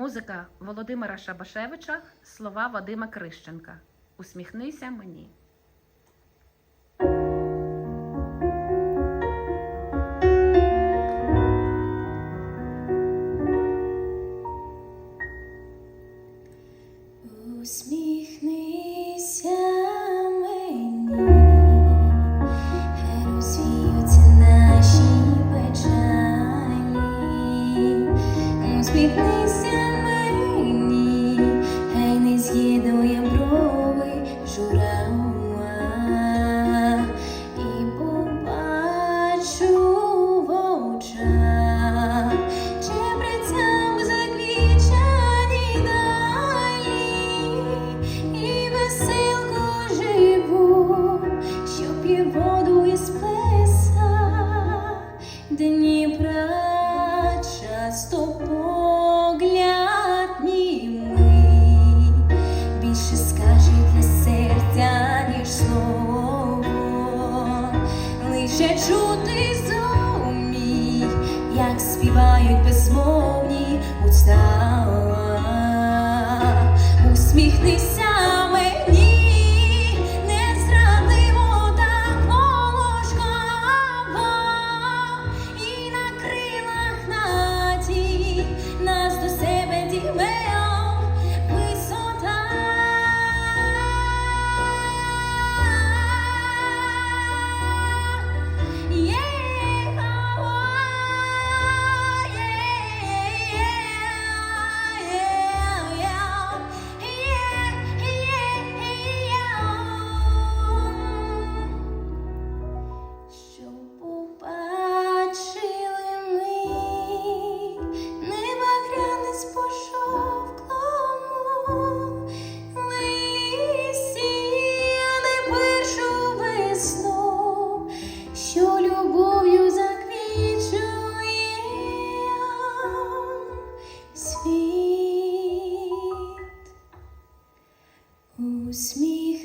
Музика Володимира Шабашевича, слова Вадима Крищенка. Усміхнися мені. Усміхнися Усміхнися мені, хай не з'єднує брови журава. І побачу в очах чебрецям заквічані далі, і веселку живу, що п'є воду із плеса. Дніпра лише чути зумій, як співають безмовні уста. Усміхнися Usmich.